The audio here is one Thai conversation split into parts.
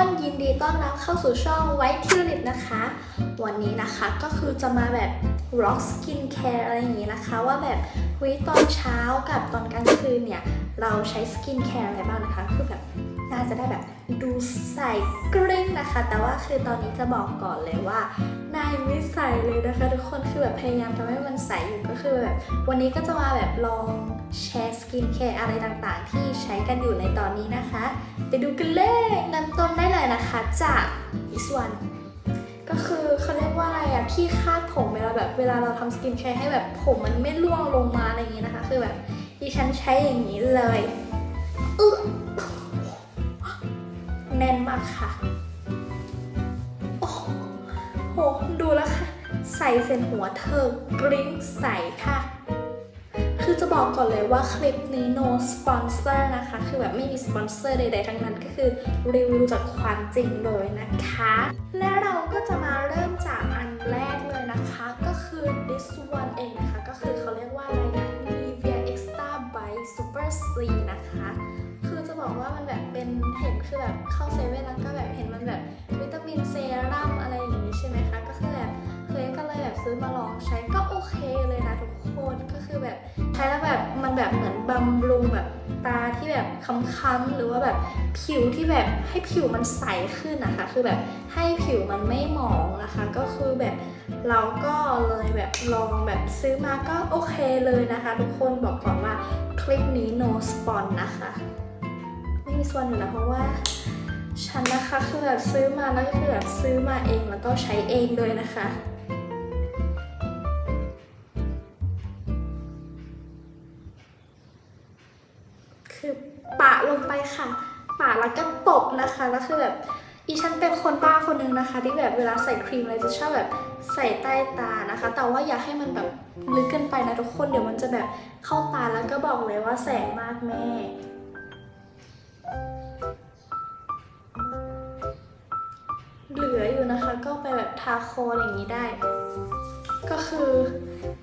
คนยินดีต้อนรับเข้าสู่ช่องไวท์ทิวลิปนะคะ วันนี้นะคะก็คือจะมาแบบ rock skin care อะไรอย่างนี้นะคะ ว่าแบบเฮ้ยตอนเช้ากับตอนกลางคืนเนี่ย เราใช้ skin care อะไรบ้างนะคะ คือแบบน่าจะได้แบบดูใสกริ้งนะคะ แต่ว่าคือตอนนี้จะบอกก่อนเลยว่านายไม่ใสเลยนะคะ ทุกคนคือแบบพยายามทำให้มันใสอยู่ก็คือแบบวันนี้ก็จะมาแบบลองแชร์สกินแคร์อะไรต่างๆ ที่ใกันอยู่ในตอนนี้นะคะ ไปดูกันเลยเริ่มต้นได้เลยนะคะจาก this one ก็คือเขาเรียกว่าอะไรอะที่คาดผมเวลาแบบเวลาเราทำสกินแคร์ให้แบบผมมันไม่ร่วงลงมาอะไรอย่างงี้นะคะ คือแบบดิฉันใช้อย่างนี้เลยอึแน่นมากค่ะ โอ้โห ดูแล้วค่ะ ใส่เส้นหัวเธอกริ้งใส่ค่ะ คือจะบอกก่อนเลยว่าคลิปนี้ no sponsor นะคะ คือแบบไม่มีสปอนเซอร์ใดๆทั้งนั้นก็คือรีวิวจากความจริงเลยนะคะ และเราก็จะมาเริ่มจากอันแรกเลยนะคะ ก็คือ this one เองนะคะ ก็คือเขาเรียกว่าอะไรนะ Nivea Extra by Super C นะคะ คือจะบอกว่ามันแบบเป็นเห็นคือแบบเข้าเซเว่นแล้วก็แบบเห็นมันแบบวิตามินเซรั่มอะไรอย่างนี้ใช่ไหมคะ ก็คือแบบเคยก็เลยแบบซื้อมาลองใช้ก็โอเคเลยนะทุกคนก็คือแบบ ใช้แล้วแบบมันแบบเหมือนบำรุงแบบตาที่แบบค้ำๆหรือว่าแบบผิวที่แบบให้ผิวมันใสขึ้นนะคะ คือแบบให้ผิวมันไม่หมองนะคะ ก็คือแบบเราก็เลยแบบลองแบบซื้อมาก็โอเคเลยนะคะ ทุกคนบอกก่อนว่าคลิปนี้ no spon นะคะ ไม่มีส่วนอยู่นะเพราะว่าฉันนะคะคือแบบซื้อมาแล้วก็คือแบบซื้อมาเองแล้วก็ใช้เองเลยนะคะ ค่ะปะแล้วก็ตบนะคะแล้วคือแบบอีฉันเป็นคนบ้าคนหนึงนะคะ ที่แบบเวลาใส่ครีมอะไรจะชอบแบบใส่ใต้ตานะคะ แต่ว่าอย่าให้มันแบบลึกเกินไปนะทุกคนเดี๋ยวมันจะแบบเข้าตาแล้วก็บอกเลยว่าแสงมากแม่เหลืออยู่นะคะก็ไปแบบทาโคนอย่างนี้ได้ ก็คือ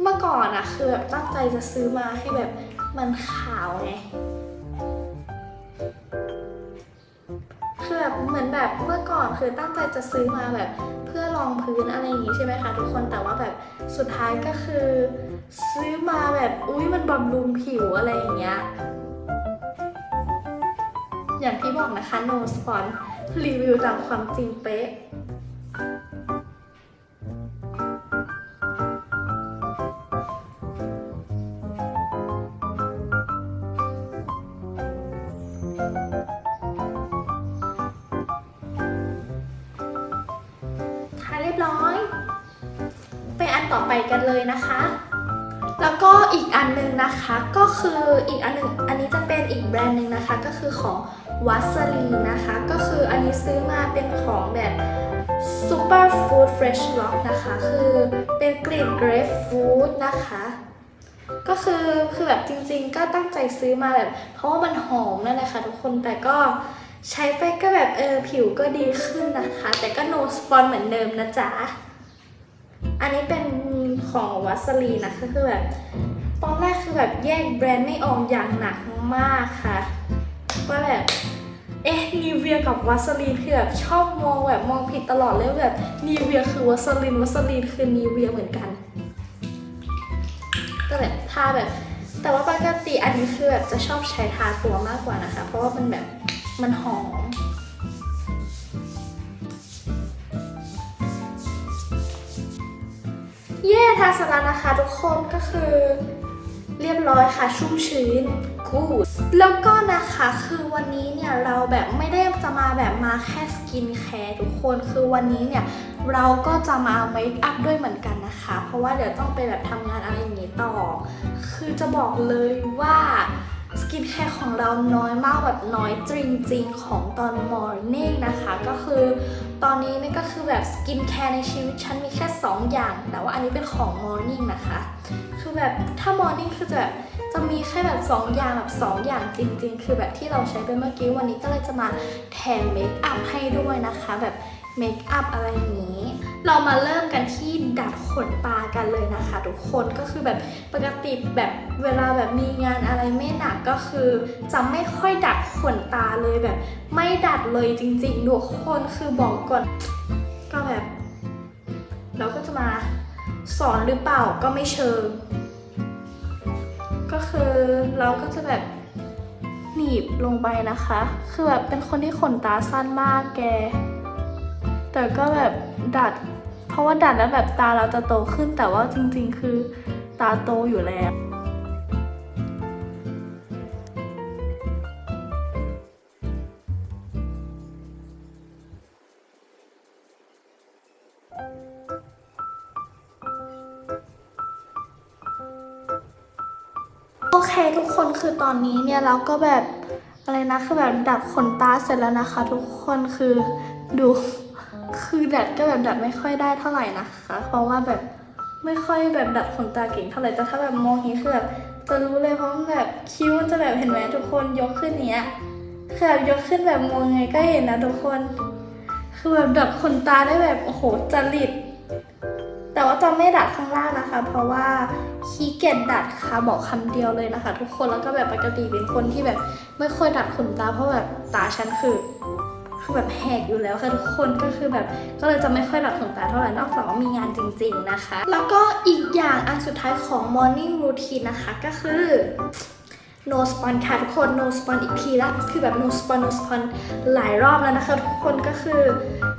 เมื่อก่อนอะคือแบบตั้งใจจะซื้อมาให้แบบมันขาวไง แบบเหมือนแบบเมื่อก่อนคือตั้งใจจะซื้อมาแบบเพื่อรองพื้นอะไรอย่างงี้ใช่ไหมคะทุกคนแต่ว่าแบบสุดท้ายก็คือ ซื้อมาแบบอุ้ยมันบำรุงผิวอะไรอย่างเงี้ยอย่างที่บอกนะคะ no spon รีวิวตามความจริงเป๊ะ ยบร้อย ไปอันต่อไปกันเลยนะคะ แล้วก็อีกอันหนึงนะคะก็คืออีกอันหนึงอันนี้จะเป็นอีกแบรนด์หนึ่งนะคะ ก็คือของวัสลีนะคะ ก็คืออันนี้ซื้อมาเป็นของแบบ Super Food Fresh Rock นะคะ คือเป็นกลิ่น Grapefruit นะคะ ก็คือคือแบบจริงๆ ก็ตั้งใจซื้อมาแบบ เพราะว่ามันหอมนั่นแหละค่ะทุกคนแต่ก็ ใช้ไปก็แบบเออผิวก็ดีขึ้นนะคะ แต่ก็ no spon เหมือนเดิมนะจ๊ะ อันนี้เป็นของวัสลีนะก็คือแบบ ตอนแรกคือแบบแยกแบรนด์ไม่ออกอย่างหนักมากค่ะว่าแบบเอ๊ะนีเวียกับวัสลีนคือแบบชอบมองแบบมองผิดตลอดเลยว่าแบบนีเวียคือวัสลีนวัสลีนคือนีเวียเหมือนกันก็แบบทาแบบ แต่ว่าปกติอันนี้คือแบบจะชอบใช้ทาตัวมากกว่านะคะ เพราะว่ามันแบบ มันหอม เย่ทาเสร็จแล้วนะคะทุกคนก็คือเรียบร้อยค่ะชุ่มชื้นกูดแล้วก็นะคะคือวันนี้เนี่ยเราแบบไม่ได้จะมาแบบมาแค่สกินแคร์ทุกคนคือวันนี้เนี่ยเราก็จะมาเมคอัพด้วยเหมือนกันนะคะ เพราะว่าเดี๋ยวต้องไปแบบทำงานอะไรอย่างนี้ต่อ คือจะบอกเลยว่า สกินแคร์ของเราน้อยมากแบบน้อยจริง ๆ ของตอนมอร์นิ่งนะคะ ก็คือตอนนี้นี่ก็คือแบบสกินแคร์ในชีวิตฉันมีแค่ 2 อย่าง แต่ว่าอันนี้เป็นของมอร์นิ่งนะคะ คือแบบถ้ามอร์นิ่งคือจะแบบจะมีแค่แบบ 2 อย่างแบบ2อย่างจริง ๆ คือแบบที่เราใช้ไปเมื่อกี้วันนี้ก็เลยจะมาแถมเมคอัพให้ด้วยนะคะ แบบเมคอัพอะไรอย่างนี้ เรามาเริ่มกันที่ดัดขนตากันเลยนะคะทุกคนก็คือแบบปกติแบบเวลาแบบมีงานอะไรไม่หนักก็คือ จะไม่ค่อยดัดขนตาเลยแบบ ไม่ดัดเลยจริงๆทุกคนคือบอกก่อน ก็แบบ เราก็จะมาสอนหรือเปล่าก็ไม่เชิง ก็คือเราก็จะแบบหนีบลงไปนะคะ คือแบบเป็นคนที่ขนตาสั้นมากแก แต่ก็แบบดัด ราะว่าดัดแล้วแบบตาเราจะโตขึ้นแต่ว่าจริงๆ คือตาโตอยู่แล้วโอเคทุกคนคือตอนนี้เนี่ยเราก็แบบอะไรนะคือแบบดัดขนตาเสร็จแล้วนะคะ ทุกคนคือดู คือดัดก็แบบดัดไม่ค่อยได้เท่าไหร่นะคะ เพราะว่าแบบไม่ค่อยแบบดัดขนตาเก่งเท่าไหร่แต่ถ้าแบบมองนี้คือแบบจะรู้เลยเพราะแบบคิ้วมันจะแบบเห็นไหมทุกคนยกขึ้นเนี้ยคือแบบยกขึ้นแบบมองไงก็เห็นนะทุกคน คือแบบดัดขนตาได้แบบโอ้โหจริตแต่ว่าจะไม่ดัดข้างล่างนะคะ เพราะว่าขี้เกียจดัดค่ะบอกคำเดียวเลยนะคะ ทุกคนแล้วก็แบบปกติเป็นคนที่แบบไม่ค่อยดัดขนตาเพราะแบบตาฉันคือ คือแบบแหกอยู่แล้วค่ะทุกคนก็คือแบบก็เลยจะไม่ค่อยดัดขนตาเท่าไหร่นอกจากว่ามีงานจริง ๆนะคะ แล้วก็อีกอย่างอันสุดท้ายของ morning routine นะคะก็คือ no spon ค่ะทุกคน no spon อีกทีละคือแบบ no spon no spon หลายรอบแล้วนะคะทุกคนก็คือ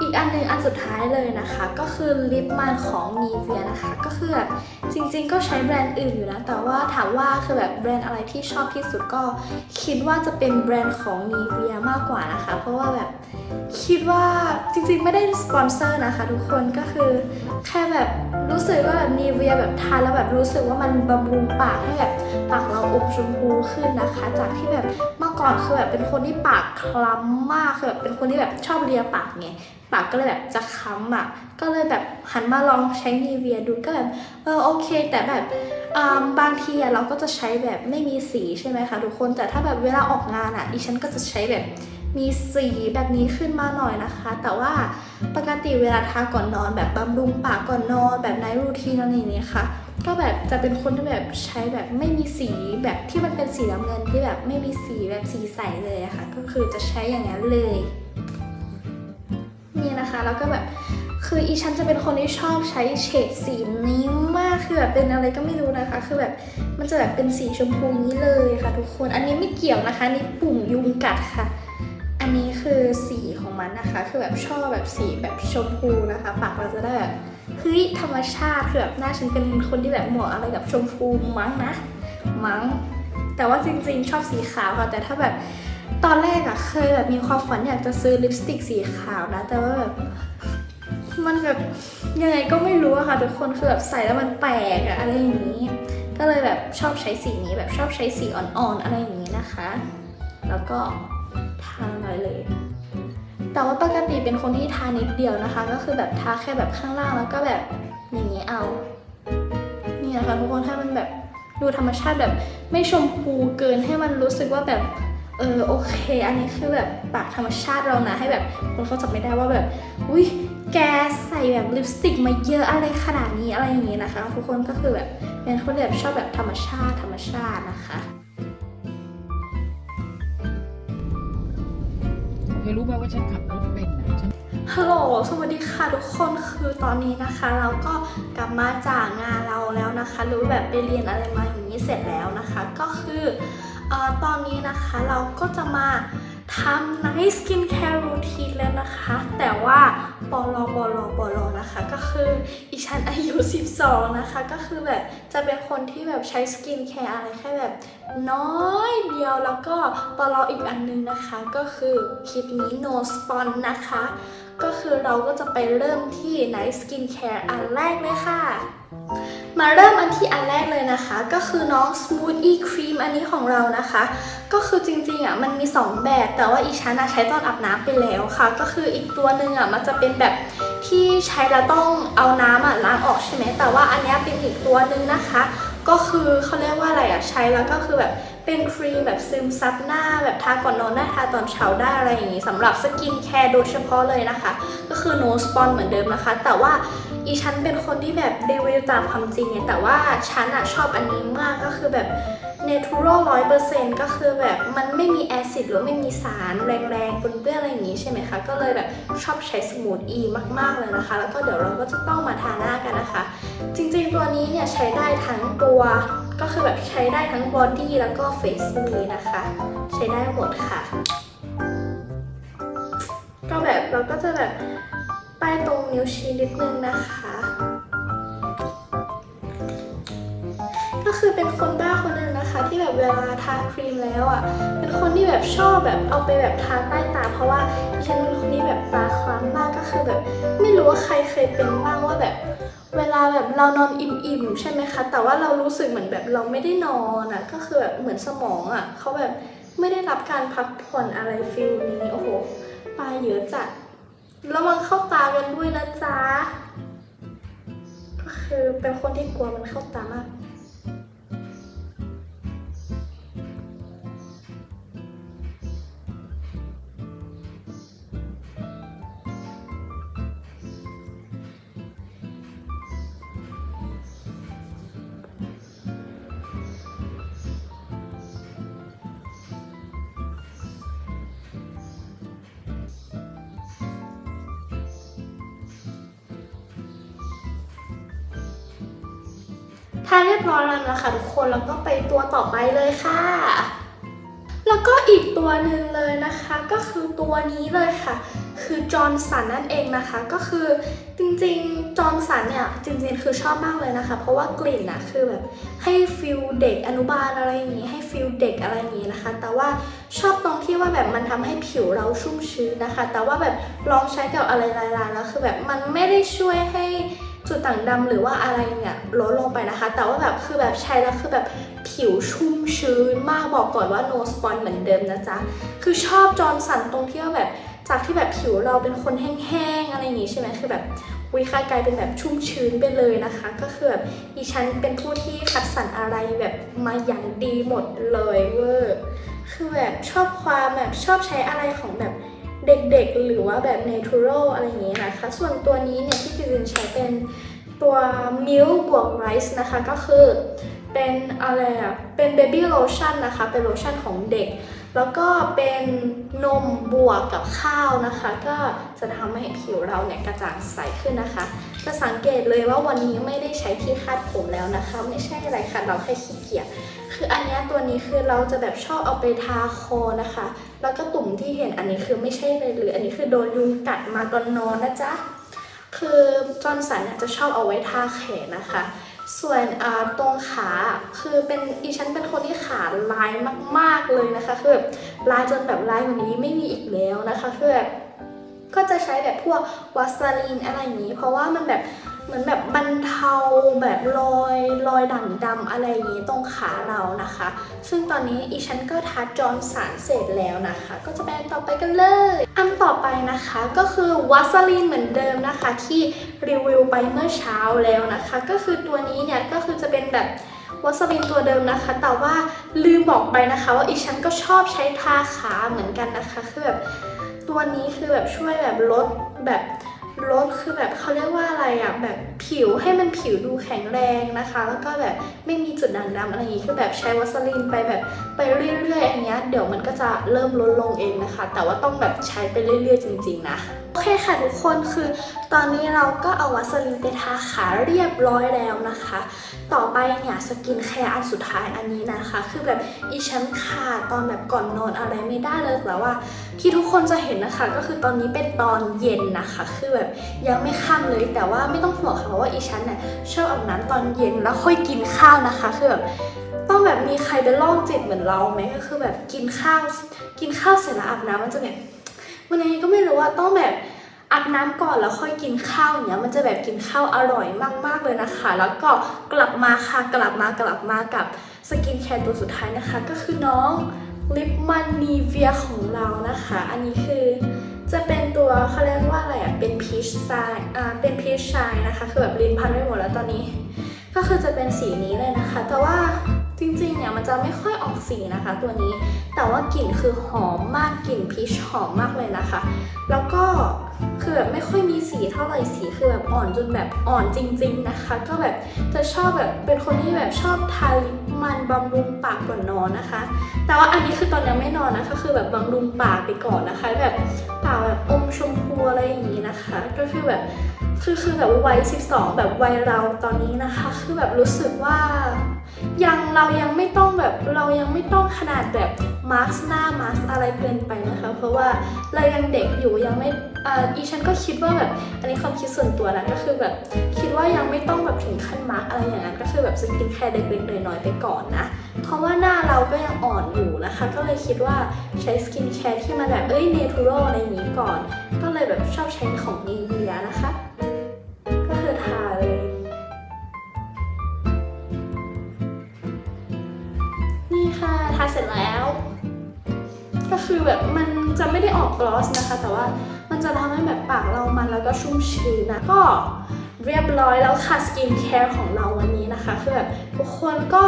อีกอันหนึ่งอันสุดท้ายเลยนะคะ ก็คือลิปมันของ Nivea นะคะ ก็คือแบบ จริงๆ ก็ใช้แบรนด์อื่นอยู่นะ แต่ว่าถามว่าคือแบบแบรนด์อะไรที่ชอบที่สุดก็คิดว่าจะเป็นแบรนด์ของ Nivea มากกว่านะคะ เพราะว่าแบบคิดว่าจริงๆ ไม่ได้สปอนเซอร์นะคะ ทุกคนก็คือ แค่แบบรู้สึกว่าแบบ Nivea แบบทานแล้วแบบรู้สึกว่ามันบำรุงปากให้แบบปากเราอมชมพูขึ้นนะคะ จากที่แบบ ก่อนคือแบบเป็นคนที่ปากคล้ำมากคือแบบเป็นคนที่แบบชอบเลียปากไงปากก็เลยแบบจะค้ำอะ ก็เลยแบบหันมาลองใช้นีเวียดูก็แบบเออโอเค แต่แบบบางทีเราก็จะใช้แบบไม่มีสีใช่ไหมคะทุกคนแต่ถ้าแบบเวลาออกงานอะดิฉันก็จะใช้แบบมีสีแบบนี้ขึ้นมาหน่อยนะคะ แต่ว่าปกติเวลาทาก่อนนอนแบบบำรุงปากก่อนนอนแบบในรูทีนอะไรอย่างเงี้ยค่ะ ก็แบบจะเป็นคนที่แบบใช้แบบไม่มีสีแบบที่มันเป็นสีน้ำเงินที่แบบไม่มีสีแบบสีใสเลยอะค่ะ ก็คือจะใช้อย่างนั้นเลย นี่นะคะแล้วก็แบบคืออีฉันจะเป็นคนที่ชอบใช้เฉดสีนี้มากคือแบบเป็นอะไรก็ไม่รู้นะคะ คือแบบมันจะแบบเป็นสีชมพูนี้เลยค่ะ ทุกคนอันนี้ไม่เกี่ยวนะคะนี่ปุ่มยุงกัดค่ะ อันนี้คือสีของมันนะคะ คือแบบชอบแบบสีแบบชมพูนะคะ ปากเราจะได้แบบ เฮ้ยธรรมชาติคือแบบหน้าฉันเป็นคนที่แบบเหมาะอะไรกับชมพูมั้งนะ มั้ง แต่ว่าจริงๆ ชอบสีขาวค่ะแต่ถ้าแบบตอนแรกอะเคยแบบมีความฝันอยากจะซื้อลิปสติกสีขาวนะ แต่ว่าแบบมันแบบยังไงก็ไม่รู้อะค่ะทุกคนคือแบบใส่แล้วมันแปลกอะอะไรอย่างนี้ ก็เลยแบบชอบใช้สีนี้แบบชอบใช้สีอ่อนๆอะไรอย่างนี้นะคะ แล้วก็ทาหน่อยเลย แต่ว่าปกติเป็นคนที่ทานิดเดียวนะคะ ก็คือแบบทาแค่แบบข้างล่างแล้วก็แบบอย่างนี้เอานี่นะคะทุกคนให้มันแบบดูธรรมชาติแบบไม่ชมพูเกินให้มันรู้สึกว่าแบบเออโอเค อันนี้คือแบบปากธรรมชาติเรานะ ให้แบบคนเขาจับไม่ได้ว่าแบบอุ้ยแกใส่แบบลิปสติกมาเยอะอะไรขนาดนี้อะไรอย่างนี้นะคะ ทุกคนก็คือแบบเป็นคนแบบชอบแบบธรรมชาติธรรมชาตินะคะ คยรู้ไหมว่าฉันขับรถเป็นฉันฮัลโหล สวัสดีค่ะทุกคน คือตอนนี้นะคะ เราก็กลับมาจากงานเราแล้วนะคะ รู้แบบไปเรียนอะไรมาอย่างนี้เสร็จแล้วนะคะ ก็คืออตอนนี้นะคะเราก็จะมา ทำ night skin care routine แล้วนะคะ แต่ว่าปลอบลปลนะคะ ก็คืออีฉันอายุ 12 นะคะ ก็คือแบบจะเป็นคนที่แบบใช้สกินแคร์อะไรแค่แบบน้อยเดียวแล้วก็ปลออีกอันนึงนะคะ ก็คือคลิปนี้ no spon นะคะ ก็คือเราก็จะไปเริ่มที่ Night Skin Care อันแรกเลยค่ะ มาเริ่มอันที่อันแรกเลยนะคะ ก็คือน้อง Smoothie Cream อันนี้ของเรานะคะ ก็คือจริงๆอะมันมี 2 แบบแต่ว่าอีชันอะใช้ตอนอาบน้ำไปแล้วค่ะ ก็คืออีกตัวหนึ่งอะมันจะเป็นแบบที่ใช้แล้วต้องเอาน้ำอะล้างออกใช่ไหมแต่ว่าอันนี้เป็นอีกตัวหนึ่งนะคะ ก็คือเขาเรียกว่าอะไรอะใช้แล้วก็คือแบบ เป็นครีมแบบซึมซับหน้าแบบทาก่อนนอนได้าทาตอนเช้าได้อะไรอย่างนี้สำหรับสกินแคร์โดยเฉพาะเลยนะคะ ก็คือ no spawn เหมือนเดิมนะคะ แต่ว่าอีฉันเป็นคนที่แบบรีวิวตามความจริงไงแต่ว่าฉันอะชอบอันนี้มากก็คือแบบ natural ร้อยเปอร์เซ็นต์ก็คือแบบมันไม่มีแอซิดหรือไม่มีสารแรงๆปนเปื้อนอะไรอย่างนี้ใช่ไหมคะ ก็เลยแบบชอบใช้สมูทอีมากๆเลยนะคะ แล้วก็เดี๋ยวเราก็จะต้องมาทาหน้ากันนะคะ จริงๆตัวนี้เนี่ยใช้ได้ทั้งตัว ก็คือแบบใช้ได้ทั้งบอดี้แล้วก็เฟซนี้นะคะ ใช้ได้หมดค่ะ ก็แบบเราก็จะแบบป้ายตรงนิ้วชี้นิดนึงนะคะ ก็คือเป็นคนบ้าคนนึงนะคะ ที่แบบเวลาทาครีมแล้วอะ เป็นคนที่แบบชอบแบบเอาไปแบบทาใต้ตา เพราะว่าดิฉันเป็นคนที่แบบตาคล้ำมากก็คือแบบไม่รู้ว่าใครเคยเป็นบ้างว่าแบบ เวลาแบบเรานอนอิ่มๆใช่ไหมคะ แต่ว่าเรารู้สึกเหมือนแบบเราไม่ได้นอนอะ ก็คือแบบเหมือนสมองอะเขาแบบไม่ได้รับการพักผ่อนอะไรฟิลนี้ โอ้โหปลาเยอะจัดระวังเข้าตากันด้วยนะจ๊ะก็คือเป็นคนที่กลัวมันเข้าตามาก ทานเรียบร้อยแล้วนะคะทุกคนแล้วก็ไปตัวต่อไปเลยค่ะ แล้วก็อีกตัวหนึ่งเลยนะคะ ก็คือตัวนี้เลยค่ะ คือจอร์นสันนั่นเองนะคะ ก็คือจริงๆจอร์นสันเนี่ยจริงๆคือชอบมากเลยนะคะ เพราะว่ากลิ่นอะคือแบบให้ฟิลเด็กอนุบาลอะไรอย่างนี้ให้ฟิลเด็กอะไรอย่างนี้นะคะ แต่ว่าชอบตรงที่ว่าแบบมันทำให้ผิวเราชุ่มชื้นนะคะ แต่ว่าแบบลองใช้กับอะไรลายๆแล้วคือแบบมันไม่ได้ช่วยให้ จุดต่างดำหรือว่าอะไรเนี่ยลดลงไปนะคะ แต่ว่าแบบคือแบบใช้แล้วคือแบบผิวชุ่มชื้นมากบอกก่อนว่า no spot เหมือนเดิมนะจ๊ะ คือชอบจอร์นสันตรงที่ว่าแบบจากที่แบบผิวเราเป็นคนแห้งๆอะไรอย่างงี้ใช่ไหมคือแบบวิค่ากลายเป็นแบบชุ่มชื้นไปเลยนะคะ ก็คือแบบดิฉันเป็นผู้ที่คัดสรรอะไรแบบมาอย่างดีหมดเลยเวอร์คือแบบชอบความแบบชอบใช้อะไรของแบบ เด็กๆ หรือว่าแบบ natural อะไรอย่างนี้นะคะ ส่วนตัวนี้เนี่ยที่จินใช้เป็นตัว milk บวก rice นะคะก็คือเป็นอะไรอะเป็น baby lotion นะคะ เป็นโลชั่นของเด็ก แล้วก็เป็นนมบวกกับข้าวนะคะ ก็จะทำให้ผิวเราเนี่ยกระจ่างใสขึ้นนะคะ จะสังเกตเลยว่าวันนี้ไม่ได้ใช้ที่คาดผมแล้วนะคะ ไม่ใช่อะไรค่ะเราแค่ขี้เกียจคืออันนี้ตัวนี้คือเราจะแบบชอบเอาไปทาคอนะคะ แล้วก็ตุ่มที่เห็นอันนี้คือไม่ใช่เลยหรือ อันนี้คือโดนยุงกัดมาตอนนอนนะจ๊ะคือจอนสันจะชอบเอาไว้ทาแขนนะคะ ส่วนตรงขาคือเป็นอีฉันเป็นคนที่ขาลายมาก ๆเลยนะคะคือแบบลายจนแบบลายว่านี้ไม่มีอีกแล้วนะคะคือแบบ ก็จะใช้แบบพวกวาสลีนอะไรอย่างนี้ เพราะว่ามันแบบเหมือนแบบบรรเทาแบบรอยรอยด่างดำอะไรอย่างนี้ตรงขาเรานะคะ ซึ่งตอนนี้อีฉันก็ทัดจอนสันเสร็จแล้วนะคะ ก็จะไปอันต่อไปกันเลย อันต่อไปนะคะก็คือวัสลีนเหมือนเดิมนะคะ ที่รีวิวไปเมื่อเช้าแล้วนะคะ ก็คือตัวนี้เนี่ยก็คือจะเป็นแบบวัสลีนตัวเดิมนะคะ แต่ว่าลืมบอกไปนะคะ ว่าอีฉันก็ชอบใช้ทาขาเหมือนกันนะคะคือแบบ ตัวนี้คือแบบช่วยแบบลดแบบ ลดคือแบบเขาเรียกว่าอะไรอะแบบผิวให้มันผิวดูแข็งแรงนะคะ แล้วก็แบบไม่มีจุดด่างดำอะไรอย่างงี้คือแบบใช้วัสลีนไปแบบไปเรื่อยๆอย่างเงี้ยเดี๋ยวมันก็จะเริ่มลดลงเองนะคะ แต่ว่าต้องแบบใช้ไปเรื่อยๆ จริง ๆ นะโอเคค่ะทุกคนคือตอนนี้เราก็เอาวัสลินไปทาขาเรียบร้อยแล้วนะคะ ต่อไปเนี่ยสกินแคร์อันสุดท้ายอันนี้นะคะ คือแบบอีฉันขาดตอนแบบก่อนนอนอะไรไม่ได้เลยแต่ว่าที่ทุกคนจะเห็นนะคะ ก็คือตอนนี้เป็นตอนเย็นนะคะ คือแบบยังไม่ค่ำเลย แต่ว่าไม่ต้องห่วงค่ะเพราะว่าอีฉันเนี่ยชอบอาบน้ำตอนเย็นแล้วค่อยกินข้าวนะคะคือแบบต้องแบบมีใครเป็นโรคจิตเหมือนเราไหมก็คือแบบกินข้าวกินข้าวเสร็จแล้วอาบน้ำมันจะแบบมันยังไงก็ไม่รู้ว่าต้องแบบอาบน้ำก่อนแล้วค่อยกินข้าวอย่างเนี้ยมันจะแบบกินข้าวอร่อยมากๆเลยนะคะ แล้วก็กลับมาค่ะกลับมากลับมากับสกินแคร์ตัวสุดท้ายนะคะ ก็คือน้องลิปมันนีเวียของเรานะคะ อันนี้คือ จะเป็นตัวเขาเรียกว่าอะไรอะ เป็นพีชชายอ่า เป็นพีชชายนะคะ คือแบบลิ้นพันไม่หมดแล้วตอนนี้ ก็คือจะเป็นสีนี้เลยนะคะ แต่ว่าจริงๆเนี่ยมันจะไม่ค่อยออกสีนะคะ ตัวนี้ แต่ว่ากลิ่นคือหอมมาก กลิ่นพีชหอมมากเลยนะคะ แล้วก็ คือแบบไม่ค่อยมีสีเท่าไหร่สีคือแบบอ่อนจนแบบอ่อนจริง ๆนะคะ ก็แบบจะชอบแบบเป็นคนที่แบบชอบทาลิปมันบำรุงปากก่อนนอนนะคะ แต่ว่าอันนี้คือตอนยังไม่นอนนะคะ คือแบบบำรุงปากไปก่อนนะคะ แบบปากแบบอมชมพูอะไรอย่างนี้นะคะ ก็คือแบบคือคือแบบวัย 12 แบบวัยเราตอนนี้นะคะ คือแบบรู้สึกว่า ยังเรายังไม่ต้องแบบเรายังไม่ต้องขนาดแบบมาร์กหน้ามาร์กอะไรเกินไปนะคะ เพราะว่าเรายังเด็กอยู่ยังไม่อ,อีฉันก็คิดว่าแบบอันนี้ความคิดส่วนตัวนะก็คือแบบคิดว่ายังไม่ต้องแบบถึงขั้นมาร์กอะไรอย่างนั้นก็คือแบบสกินแคร์เล็กๆน้อยๆไปก่อนนะ เพราะว่าหน้าเราก็ยังอ่อนอยู่นะคะ ก็เลยคิดว่าใช้สกินแคร์ที่มันแบบเอ้ยเนทูรัลอะไรอย่างนี้ก่อน ก็เลยแบบชอบใช้ของนีเวียนะคะ คือแบบมันจะไม่ได้ออกกลอสนะคะ แต่ว่ามันจะทำให้แบบปากเรามันแล้วก็ชุ่มชื้นนะก็เรียบร้อยแล้วค่ะสกินแคร์ของเราวันนี้นะคะ คือแบบทุกคนก็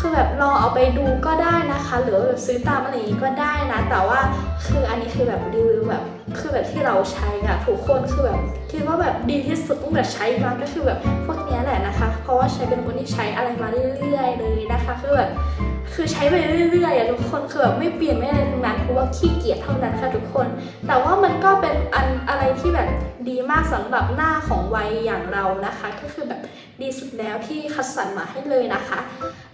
คือแบบลองเอาไปดูก็ได้นะคะ หรือแบบซื้อตามอะไรอย่างนี้ก็ได้นะ แต่ว่าคืออันนี้คือแบบรีวิวแบบคือแบบที่เราใช้อะทุกคนคือแบบคิดว่าแบบดีที่สุดตั้งแต่ใช้มาก็คือแบบพวกนี้แหละนะคะ เพราะว่าใช้เป็นคนที่ใช้อะไรมาเรื่อยๆเลยนะคะคือแบบ คือใช้ไปเรื่อยๆอะทุกคนคือแบบไม่เปลี่ยนไม่อะไรทั้งนั้นเพราะว่าขี้เกียจเท่านั้นค่ะทุกคน แต่ว่ามันก็เป็นอันอะไรที่แบบดีมากสำหรับหน้าของวัยอย่างเรานะคะ ก็คือแบบดีสุดแล้วที่คัดสรรมาให้เลยนะคะ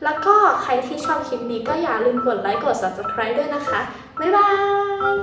แล้วก็ใครที่ชอบคลิปนี้ก็อย่าลืมกดไลค์กด subscribe ด้วยนะคะบ๊ายบาย